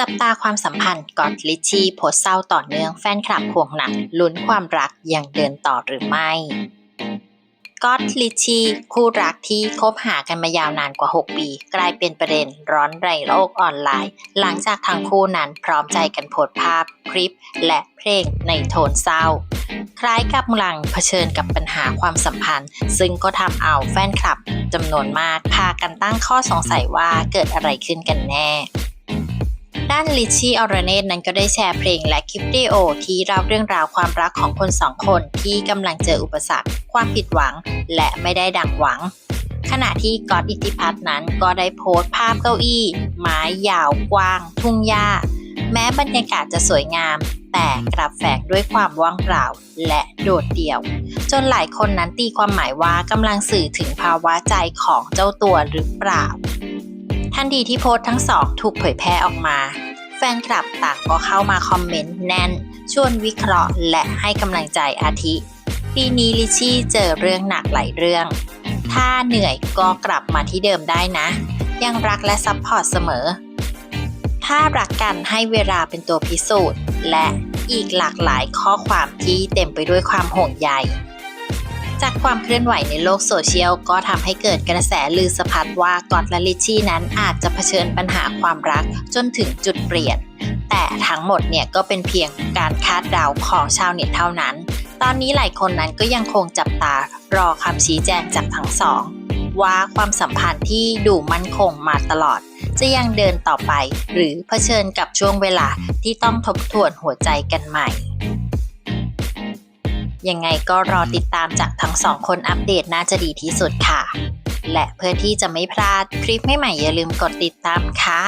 จับตาความสัมพันธ์กอดลิชชี่โพสเศร้าต่อเนื่องแฟนคลับห่วงหนักลุ้นความรักยังเดินต่อหรือไม่ก็อตลิชีคู่รักที่คบหากันมายาวนานกว่า 6 ปี กลายเป็นประเด็นร้อนในโลกออนไลน์ หลังจากทั้งคู่นั้นพร้อมใจกันโพสภาพ คลิป และเพลงในโทนเศร้า คล้ายกับกำลังเผชิญกับปัญหาความสัมพันธ์ ซึ่งก็ทำเอาแฟนคลับจำนวนมาก พากันตั้งข้อสงสัยว่าเกิดอะไรขึ้นกันแน่ ด้านลิชชี่ออรเนตนั้นก็ได้แชร์เพลงและคลิปวิดีโอ ที่เล่าเรื่องราวความรักของคนสองคนที่กำลังเจออุปสรรค ความผิดหวัง และไม่ได้ดังหวัง ขณะที่ก๊อตอิทธิพัฒน์นั้นก็ได้โพสต์ภาพเก้าอี้ไม้ยาวกว้าง ทุ่งหญ้า แม้บรรยากาศจะสวยงาม แต่กลับแฝงด้วยความว่างเปล่าและโดดเดี่ยว จนหลายคนนั้นตีความหมายว่ากำลังสื่อถึงภาวะใจของเจ้าตัวหรือเปล่า ทันทีที่โพสต์ทั้งสองถูกเผยแพร่ออกมา แฟนคลับต่างก็เข้ามาคอมเมนต์แน่น ชวนวิเคราะห์และให้กำลังใจอาทิ ปีนี้ลิชี่เจอเรื่องหนักหลายเรื่อง ถ้าเหนื่อยก็กลับมาที่เดิมได้นะ ยังรักและซัพพอร์ตเสมอ ถ้ารักกันให้เวลาเป็นตัวพิสูจน์ และอีกหลากหลายข้อความที่เต็มไปด้วยความห่วงใย จากความเคลื่อนไหวในโลกโซเชียลก็ทำให้เกิดกระแสลือสะพัดว่ากอดและลิชชี่นั้นอาจจะเผชิญปัญหาความรักจนถึงจุดเปลี่ยน แต่ทั้งหมดเนี่ยก็เป็นเพียงการคาดเดาของชาวเน็ตเท่านั้น ตอนนี้หลายคนนั้นก็ยังคงจับตารอคำชี้แจงจากทั้งสอง ว่าความสัมพันธ์ที่ดูมั่นคงมาตลอด จะยังเดินต่อไป หรือเผชิญกับช่วงเวลาที่ต้องทบทวนหัวใจกันใหม่ ยังไงก็รอติดตามจากทั้งสองคนอัปเดตน่าจะดีที่สุดค่ะ และเพื่อที่จะไม่พลาดคลิปใหม่ๆอย่าลืมกดติดตามค่ะ